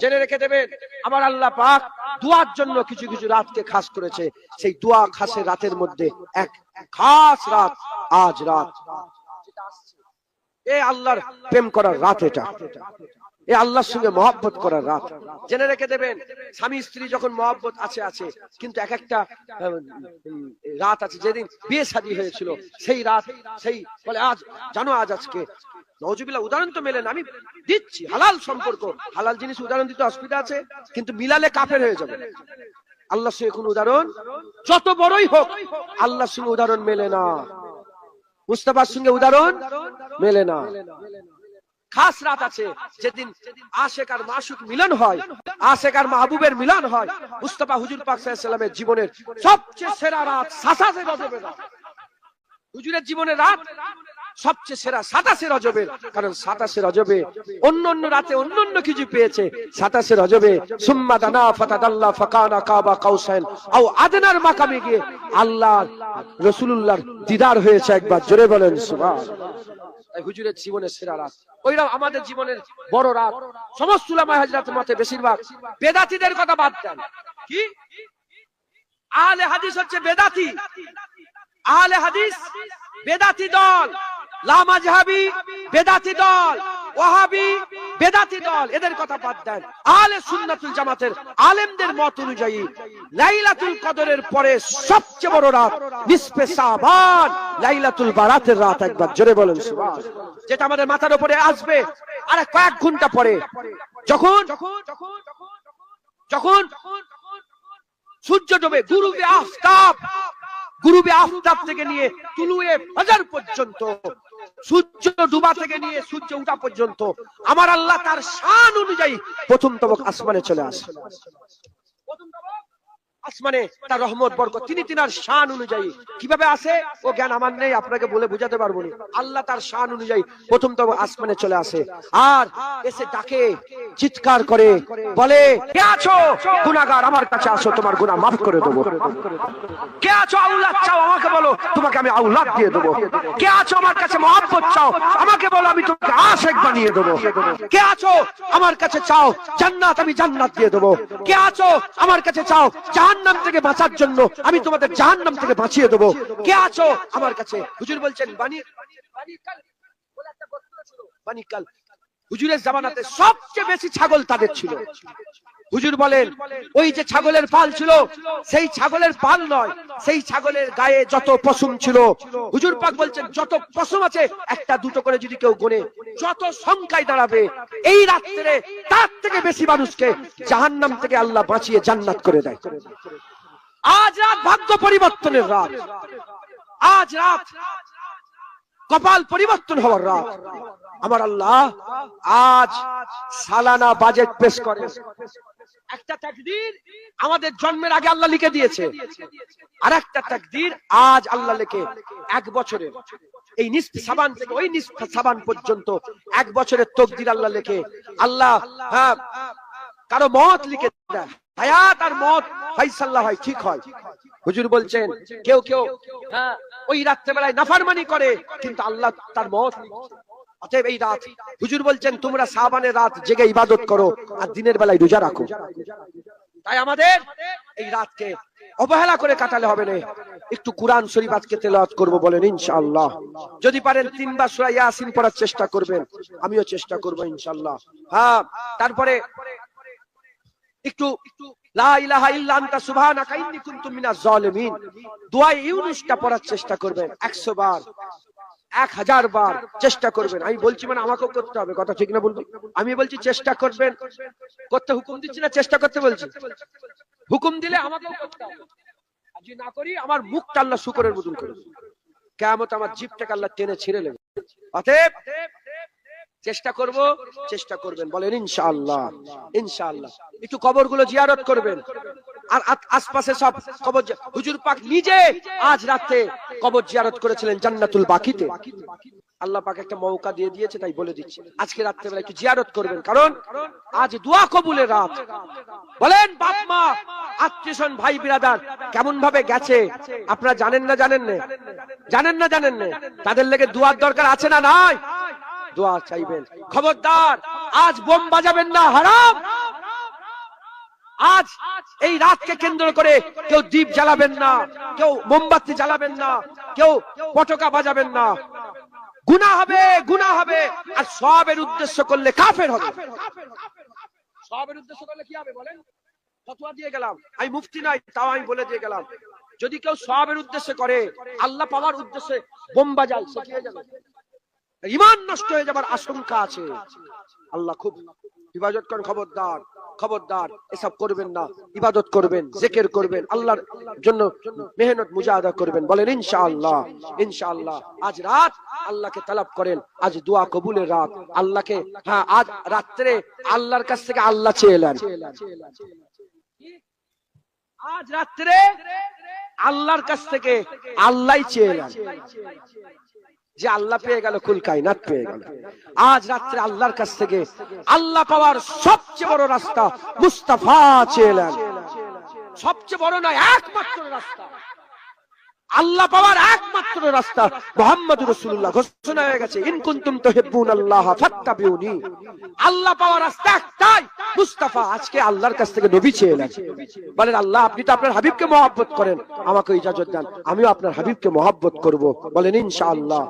জেনে রেখে দেবেন, আমার আল্লাহ পাক দুয়ার জন্য কিছু কিছু রাতকে খাস করেছে। সেই দুয়া খাসের রাতের মধ্যে এক খাস রাত, আজ রাত। এ আল্লাহর প্রেম করার রাত এটা। এ আল্লাহর সঙ্গে করার রাত। জেনে রেখে দেবেন, স্বামী স্ত্রী যখন মহব্বত আছে আছে, কিন্তু এক একটা রাত আছে। যেদিন বিয়ে শাদী হয়েছিল, সেই রাত, সেই বলে, আজ, জানো আজ আজকে? উদাহরণ তো মেলেন, আমি দিচ্ছি, হালাল সম্পর্ক। হালাল জিনিস উদাহরণ দিতে অসুবিধা আছে, কিন্তু মিলালে কাফের হয়ে যাবে। আল্লাহর সঙ্গে কোন উদাহরণ? যত বড়ই হোক সঙ্গে উদাহরণ মেলে না। মুস্তাফার সঙ্গে উদাহরণ? মেলে না। খাস রাত আছে, যেদিন আশেক আর মাসুক মিলন হয়, আশেক আর মাহবুবের মিলন হয়, মুস্তফা হুজুর পাক সাল্লামের জীবনের সবচেয়ে সেরা রাত রাত। হুজুরের জীবনের রাত সবচেয়ে সেরা সাতাশে রজবের কারণ সাতাশে রজবে অন্য অন্য রাতে অন্য অন্য কিছু পেয়েছে। সাতাশে রজবে আদনার মাকামে গিয়ে আল্লাহ দিদার হয়েছে একবার। জোরে বলেন হুজুরের জীবনের সেরা রাত। ওইরকম আমাদের জীবনের বড় রাত। সমস্ত উলামা হাজরাতের মতে বেশিরভাগ বেদাতিদের কথা বাদ দেন। কি? আহলে হাদিস হচ্ছে বেদাতি। আহলে হাদিস বেদাতি দল। লামাজহাবি বেদাতি দল বেদাতি দল, এদের কথা বাদ দেন। আহলে সুন্নাতুল জামাতের আলেমদের মত অনুযায়ী লাইলাতুল কদরের পরে সবচেয়ে বড় রাত নিসফে শাবান লাইলাতুল বারাতের রাত একবার। জোরে বলেন যেটা আমাদের মাথার উপরে আসবে আর কয়েক ঘণ্টা পরে। যখন যখন সূর্য ডোবে গুরুবে আফতাব গুরুবে আফতাব থেকে নিয়ে তুলুয়ে ফজর পর্যন্ত সূর্য ডুবা থেকে নিয়ে সূর্য উঠা পর্যন্ত আমার আল্লাহ তার শান অনুযায়ী প্রথম তবক আসমানে চলে আসে। আসমানে তার রহমত, বরকত, তিনি তিনার শান অনুযায়ী। কীভাবে আসে? ও জ্ঞান আমার নেই, আপনাকে বলে বোঝাতে পারব না। আল্লাহ তার শান অনুযায়ী প্রথম তবক আসমানে চলে আসে। আর এসে ডাকে চিৎকার করে বলে, কে আছো? গুনাহগার, আমার কাছে আসো, তোমার গুনাহ মাফ করে দেবো। কে আছো? আউলাদ চাও, আমাকে বলো, তোমাকে আমি আউলাদ দিয়ে দেবো। কে আছো? আমার কাছে মহব্বত চাও, আমাকে বলো, আমি তোমাকে আশেক বানিয়ে দেবো। কে আছো? আমার কাছে চাও, জান্নাত, আমি জান্নাত দিয়ে দেবো। কে আছো? আমার কাছে চাও, জাহান্নাম থেকে বাঁচার জন্য আমি তোমাদের জাহান্নাম থেকে বাঁচিয়ে দেবো। কে আছো? আমার কাছে। হুজুর বলছেন, বানি বানিকাল বলে একটা ছিল বানিকাল হুজুরের জামানাতে সবচেয়ে বেশি ছাগল তাদের ছিল। হুজুর বলেন, ওই যে ছাগলের পাল ছিল, সেই ছাগলের পাল নয়, সেই ছাগলের গায়ে যত পশম ছিল। হুজুর পাক বলছেন, যত পশম আছে, একটা দুটো করে যদি কেউ গোনে, যত সংখ্যায় দাঁড়াবে, এই রাত্রে তার থেকে বেশি মানুষকে জাহান্নাম থেকে আল্লাহ বাঁচিয়ে জান্নাত করে দেয়। আজ রাত ভাগ্য পরিবর্তনের রাত। আজ রাত কপাল পরিবর্তন হওয়ার রাত। আমার আল্লাহ আজ সালানা বাজেট পেশ করে। একটা তাকদীর আমাদের জন্মের আগে আল্লাহ লিখে দিয়েছে। আর একটা তাকদীর আজ আল্লাহ লিখে এক এই সাবান থেকে ওই সাবান পর্যন্ত এক বছরের তকদির আল্লাহ লিখে। আল্লাহ হ্যাঁ কারও মত লিখে দেয়। হায়াত আর মত ফাইসাল্লাহ হয়, ঠিক হয়। হুজুর বলছেন, কেউ কেউ হ্যাঁ ওই রাত্রেবেলায় নাফারমানি করে, কিন্তু আল্লাহ তার মত অতএব এই রাত, হুজুর বলছেন, তোমরা সাবানের রাত জেগে ইবাদত করো আর দিনের বেলায় রোজা রাখো। তাই আমাদের এই রাতকে অবহেলা করে কাটালে হবে না। একটু কোরআন শরীফ আজকে তেলাওয়াত করব বলেন ইনশাআল্লাহ। যদি পারেন তিনবার সূরা ইয়াসিন পড়ার চেষ্টা করবেন, আমিও চেষ্টা করব ইনশাআল্লাহ। হ্যাঁ তারপরে একটু চেষ্টা করবেন 100 বার, এক হাজার বার চেষ্টা করবেন। আমি বলছি মানে করতে বলছি চেষ্টা করবেন। করতে হুকুম দিচ্ছি না, চেষ্টা করতে বলছি? হুকুম দিলে যদি না করি, আমার মুখটা আল্লাহ শুকরের মতন করে। কেয়ামত আমার জিপটাকে আল্লাহ টেনে ছিঁড়ে নেবে। অতএব চেষ্টা করব? চেষ্টা করবেন, বলেন ইনশাআল্লাহ ইনশাআল্লাহ। একটু কবরগুলো জিয়ারত করবেন। আর আশপাশে সব কবর হুজুর পাক নিজে আজ রাতে কবর জিয়ারত করেছিলেন জান্নাতুল বাকিতে। আল্লাহ পাক একটা মৌকা দিয়ে দিয়েছে, তাই বলে দিচ্ছি। আজকে রাত্রেবেলা একটু জিয়ারত করবেন, কারণ আজ দোয়া কবুলের রাত। বলেন, বাপ মা আত্মীয়স্বজন ভাই বিরাদার কেমন ভাবে গেছে? আপনারা জানেন না জানেন না? জানেন না জানেন না? তাদের লেগে দোয়ার দরকার আছে না নাই? দোয়া চাইবেন। খবরদার, আজ বোম বাজাবেন না, হারাম। আজ এই রাতকে কেন্দ্র করে কেউ দ্বীপ জ্বালাবেন না, কেউ মোমবাতি জ্বালাবেন না, কেউ পটকা বাজাবেন না। গুনাহ হবে গুনাহ হবে, আর সবের উদ্দেশ্য করলে কাফের হবে। সবের উদ্দেশ্য করলে কি হবে বলেন? ফতোয়া দিয়ে গেলাম। আমি মুফতি নাই, তাও আমি বলে দিয়ে গেলাম। যদি কেউ সবের উদ্দেশ্যে করে, আল্লাহ পাওয়ার উদ্দেশ্যে বোম বাজায়, সে কি হয়ে যাবে? ইমান নষ্ট হয়ে যাবার আশঙ্কা আছে। আল্লাহ খুব ইবাদত করেন, খবরদার খবরদার, এসব করবেন না, ইবাদত করবেন, জেকের করবেন, আল্লাহর জন্য মেহনত মুজাহাদা করবেন, বলেন ইনশাআল্লাহ ইনশাআল্লাহ। আজ রাত আল্লাহকে তালাব করেন, আজ দোয়া কবুলের রাত। আল্লাহকে হ্যাঁ আজ রাত্রে আল্লাহর কাছ থেকে আল্লাহ চেয়ে এলেন আজ রাত্রে আল্লাহর কাছ থেকে আল্লাহ চেয়ে এলেন যে আল্লাহ পেয়ে গেল কুল কায়নাত পেয়ে গেল। আজ রাত্রে আল্লাহর কাছ থেকে আল্লাহ পাওয়ার সবচেয়ে বড় রাস্তা মুস্তাফা চেয়েলেন সবচেয়ে বড় নয়, একমাত্র রাস্তা। আল্লাহ পাওয়ার একমাত্র রাস্তা। মোহাম্মদ রসুল্লাহ ঘোষণা হয়ে গেছে ইনকুন্তুম তো হেবুন আল্লাহ ফাত্তাবিউনি। আল্লাহ পাওয়ার রাস্তা একটাই, মুস্তাফা। আজকে আল্লাহর কাছ থেকে নবী চেয়ে এলেন বলেন, আল্লাহ, আপনি তো আপনার হাবিবকে মহাব্বত করেন। আমাকে ইজাজত দেন। আমিও আপনার হাবিবকে মহাব্বত করব। বলেন ইনশাআল্লাহ।